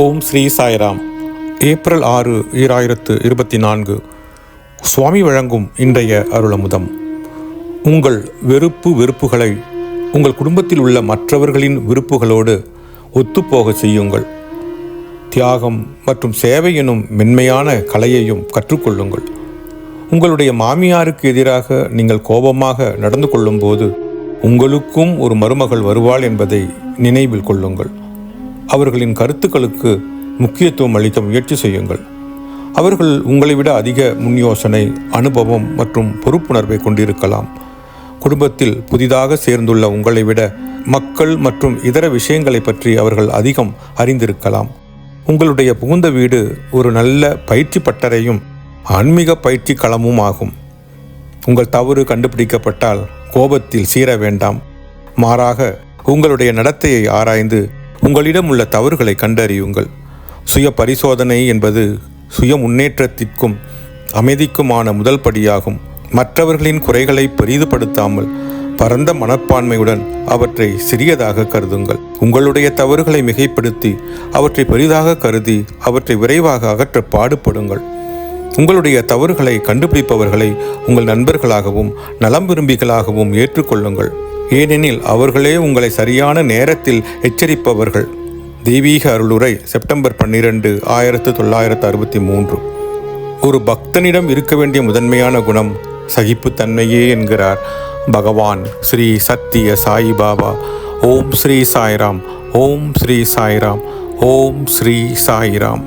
ஓம் Sri Sairam. April ஆறு ஈராயிரத்து இருபத்தி நான்கு சுவாமி வழங்கும் இன்றைய அருளமுதம். உங்கள் வெறுப்பு வெறுப்புகளை உங்கள் குடும்பத்தில் உள்ள மற்றவர்களின் விருப்புகளோடு ஒத்துப்போக செய்யுங்கள். தியாகம் மற்றும் சேவை எனும் மென்மையான கலையையும் கற்றுக்கொள்ளுங்கள். உங்களுடைய மாமியாருக்கு எதிராக நீங்கள் கோபமாக நடந்து கொள்ளும்போது உங்களுக்கும் ஒரு மருமகள் வருவாள் என்பதை நினைவில் கொள்ளுங்கள். அவர்களின் கருத்துக்களுக்கு முக்கியத்துவம் அளிக்க முயற்சி செய்யுங்கள். அவர்கள் உங்களை விட அதிக முன் யோசனை அனுபவம் மற்றும் பொறுப்புணர்வை கொண்டிருக்கலாம். குடும்பத்தில் புதிதாக சேர்ந்துள்ள உங்களை விட மக்கள் மற்றும் இதர விஷயங்களை பற்றி அவர்கள் அதிகம் அறிந்திருக்கலாம். உங்களுடைய புகுந்த வீடு ஒரு நல்ல பயிற்சி பட்டறையும் ஆன்மீக பயிற்சி களமும் ஆகும். உங்கள் தவறு கண்டுபிடிக்கப்பட்டால் கோபத்தில் சீர வேண்டாம். மாறாக உங்களுடைய நடத்தையை ஆராய்ந்து உங்களிடம் உள்ள தவறுகளை கண்டறியுங்கள். சுய பரிசோதனை என்பது சுய முன்னேற்றத்திற்கும் அமைதிக்குமான முதல் படியாகும். மற்றவர்களின் குறைகளை பெரிதுபடுத்தாமல் பரந்த மனப்பான்மையுடன் அவற்றை சிறியதாக கருதுங்கள். உங்களுடைய தவறுகளை மிகைப்படுத்தி அவற்றை பெரிதாக கருதி அவற்றை விரைவாக அகற்ற பாடுபடுங்கள். உங்களுடைய தவறுகளை கண்டுபிடிப்பவர்களை உங்கள் நண்பர்களாகவும் நலம் விரும்பிகளாகவும் ஏற்றுக்கொள்ளுங்கள். ஏனெனில் அவர்களே உங்களை சரியான நேரத்தில் எச்சரிப்பவர்கள். தெய்வீக அருளுரை செப்டம்பர் பன்னிரண்டு ஆயிரத்து தொள்ளாயிரத்து அறுபத்தி மூன்று. ஒரு பக்தனிடம் இருக்க வேண்டிய முதன்மையான குணம் சகிப்புத்தன்மையே என்கிறார். பகவான் ஸ்ரீ சத்திய சாயிபாபா ஓம் ஸ்ரீ சாய்ராம் ஓம் ஸ்ரீ சாய்ராம் ஓம் ஸ்ரீ சாய்ராம்.